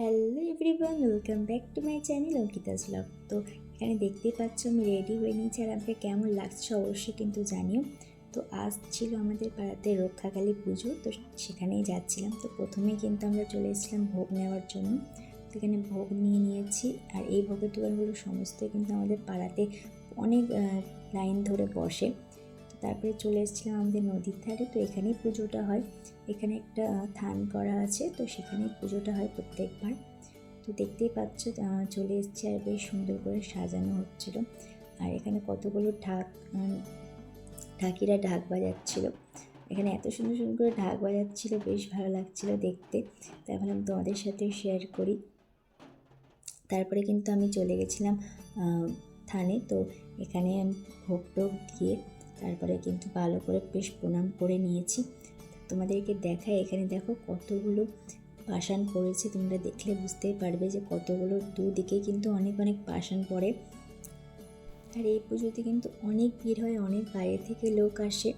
Hello everyone welcome back to my channel Ankita's blog তো এখানে দেখতেই পাচ্ছ, আমি রেডি হয়ে নিয়েছি আর আমাকে কেমন লাগছে অবশ্যই কিন্তু জানিও। তো আজ ছিল আমাদের পাড়াতে রক্ষাকালী পুজো, তো সেখানেই যাচ্ছিলাম। তো প্রথমেই কিন্তু আমরা চলে এসেছিলাম ভোগ নেওয়ার জন্য। তো এখানে ভোগ নিয়ে নিয়েছি আর এই ভোগের দোকানগুলো সমস্ত কিন্তু আমাদের পাড়াতে অনেক লাইন ধরে বসে। তারপরে চলে এসেছিলাম আমাদের নদীর ধারে, তো এখানেই পুজোটা হয়। এখানে একটা থান করা আছে, তো সেখানেই পুজোটা হয় প্রত্যেকবার। তো দেখতেই পাচ্ছ চলে এসছে আর বেশ সুন্দর করে সাজানো হচ্ছিল। আর এখানে কতগুলো ঢাক ঢাকিরা ঢাক বাজাচ্ছিল। এখানে এত সুন্দর সুন্দর করে ঢাক বাজাচ্ছিল, বেশ ভালো লাগছিল দেখতে। তাই ভাবলাম তোমাদের সাথে শেয়ার করি। তারপরে কিন্তু আমি চলে গেছিলাম থানে, তো এখানে ভোগ টোগ দিয়ে তারপরে কিন্তু ভালো করে বেশ প্রণাম করে নিয়েছি। তোমাদেরকে দেখায় এখানে দেখো কতগুলো পাষাণ পড়েছে, তোমরা দেখলে বুঝতেই পারবে যে কতগুলো দুদিকে কিন্তু অনেক অনেক পাষাণ পড়ে। আর এই পুজোতে কিন্তু অনেক ভিড় হয়, অনেক বাইরে থেকে লোক আসে।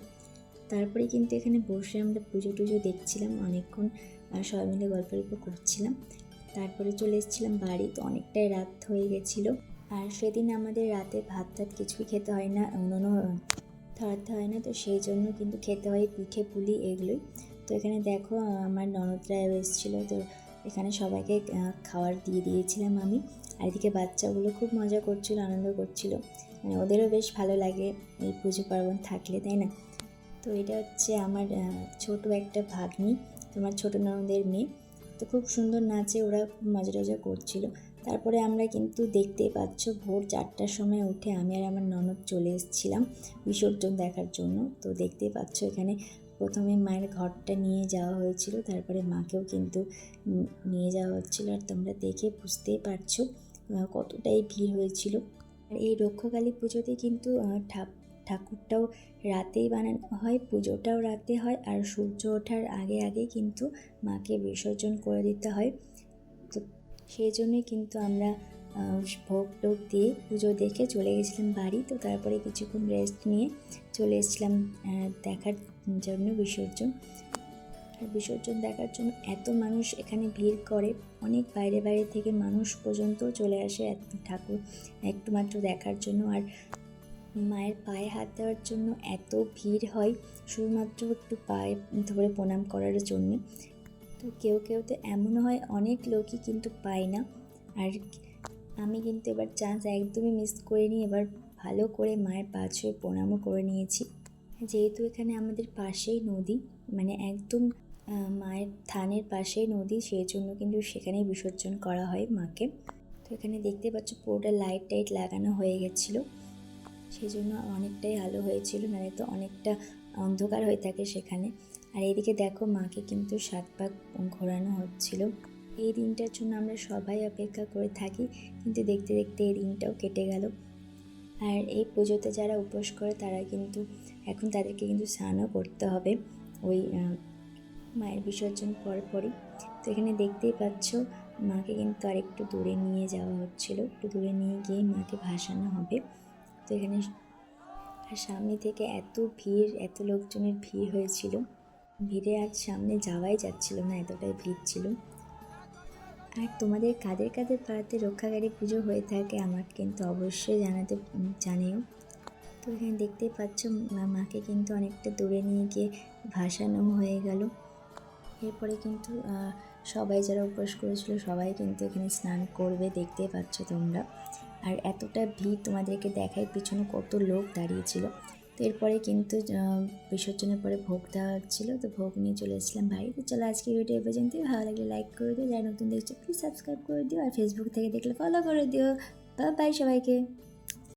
তারপরে কিন্তু এখানে বসে আমরা পুজো টুজো দেখছিলাম অনেকক্ষণ সবাই মিলে গল্প গল্প করছিলাম। তারপরে চলে এসেছিলাম বাড়ি, তো অনেকটাই রাত হয়ে গেছিল। আর সেদিন আমাদের রাতে ভাত টাত কিছুই খেতে হয় না অন্য ধরাতে হয় না, তো সেই জন্য কিন্তু খেতে হয় পিঠে, পুলি এগুলোই। তো এখানে দেখো, আমার ননদরাও এসেছিল, তো এখানে সবাইকে খাবার দিয়ে দিয়েছিলাম আমি। আর এদিকে বাচ্চাগুলো খুব মজা করছিল, আনন্দ করছিল। মানে ওদেরও বেশ ভালো লাগে এই পুজো পার্বণ থাকলে, তাই না? তো এটা হচ্ছে আমার ছোট একটা ভাগ্নি, তোমার ছোট ননদের মেয়ে। তো খুব সুন্দর নাচে ওরা মজা টজা করছিল। তারপরে আমরা কিন্তু দেখতেই পাচ্ছ ভোর চারটার সময় উঠে আমি আর আমার ননদ চলে এসেছিলাম বিসর্জন দেখার জন্য। তো দেখতেই পাচ্ছ এখানে প্রথমে মায়ের ঘরটা নিয়ে যাওয়া হয়েছিল, তারপরে মাকেও কিন্তু নিয়ে যাওয়া হচ্ছিল। আর তোমরা দেখে বুঝতেই পারছ কতটাই ভিড় হয়েছিল। আর এই রক্ষকালী পুজোতে কিন্তু ঠাক- ঠাকুরটাও রাতেই বানানো, হয় পুজোটাও রাতে হয় আর সূর্য ওঠার আগে আগে কিন্তু মাকে বিসর্জন করে দিতে হয়। তো সেই জন্যই কিন্তু আমরা ভোগ টোগ দিয়ে পুজো দেখে চলে গেছিলাম বাড়ি। তো তারপরে কিছুক্ষণ রেস্ট নিয়ে চলে এসেছিলাম দেখার জন্য বিসর্জন। আর বিসর্জন দেখার জন্য এত মানুষ এখানে ভিড় করে, অনেক বাইরে বাইরে থেকে মানুষ পর্যন্ত চলে আসে ঠাকুর একটু মাত্র দেখার জন্য। আর মায়ের পায়ে হাত দেওয়ার জন্য এত ভিড় হয়, শুধুমাত্র একটু পায়ে ধরে প্রণাম করার জন্য। তো কেউ কেউ তো এমন হয়, অনেক লোকই কিন্তু পায় না। আর আমি কিন্তু এবার চান্স একদমই মিস করিনি, এবার ভালো করে মায়ের পা ছুঁয়ে প্রণামও করে নিয়েছি। যেহেতু এখানে আমাদের পাশেই নদী মানে একদম মায়ের থানের পাশেই নদী, সেই জন্য কিন্তু সেখানেই বিসর্জন করা হয় মাকে। তো এখানে দেখতে পাচ্ছ পুরোটা লাইট টাইট লাগানো হয়ে গেছিল। সেই জন্য অনেকটাই আলো হয়েছিল নাহলে তো অনেকটা অন্ধকার হয়ে থাকে সেখানে। আর এদিকে দেখো মাকে কিন্তু সাত পাক ঘোরানো হচ্ছিল। এই দিনটার জন্য আমরা সবাই অপেক্ষা করে থাকি, কিন্তু দেখতে দেখতে এই দিনটাও কেটে গেল। আর এই পুজোতে যারা উপোস করে তারা কিন্তু এখন তাদেরকে কিন্তু স্নানও করতে হবে, ওই মায়ের বিসর্জন পর পরই। তো এখানে দেখতেই পাচ্ছ, মাকে কিন্তু আর একটু দূরে নিয়ে যাওয়া হচ্ছিল। একটু দূরে নিয়ে গিয়ে মাকে ভাসানো হবে। তো এখানে আর সামনে থেকে এত ভিড়, এত লোকজনের ভিড় হয়েছিল। ভিড়ে আর সামনে যাওয়াই যাচ্ছিল না, এতটাই ভিড় ছিল। আর তোমাদের কাদের কাদের পাড়াতে রক্ষাকারী পুজো হয়ে থাকে আমার কিন্তু অবশ্যই জানাতে জানিও। তো এখানে দেখতে পাচ্ছ মাকে কিন্তু অনেকটা দূরে নিয়ে গিয়ে ভাসানো হয়ে গেল। এরপরে কিন্তু সবাই যারা উপোস করেছিল সবাই কিন্তু এখানে স্নান করবে দেখতে পাচ্ছ তোমরা। আর এতটা ভিড় তোমাদেরকে দেখায়, পিছনে কত লোক দাঁড়িয়েছিল। তো এরপরে কিন্তু বিসর্জনের পরে ভোগ দেওয়া হচ্ছিল তো ভোগ নিয়ে চলে এসেছিলাম ভাই তো চলো আজকে ভিডিও এ পর্যন্তই। ভালো লাগলে লাইক করে দিও। যারা নতুন দেখছ প্লিজ সাবস্ক্রাইব করে দিও। আর ফেসবুক থেকে দেখলে ফলো করে দিও। বা বাই সবাইকে।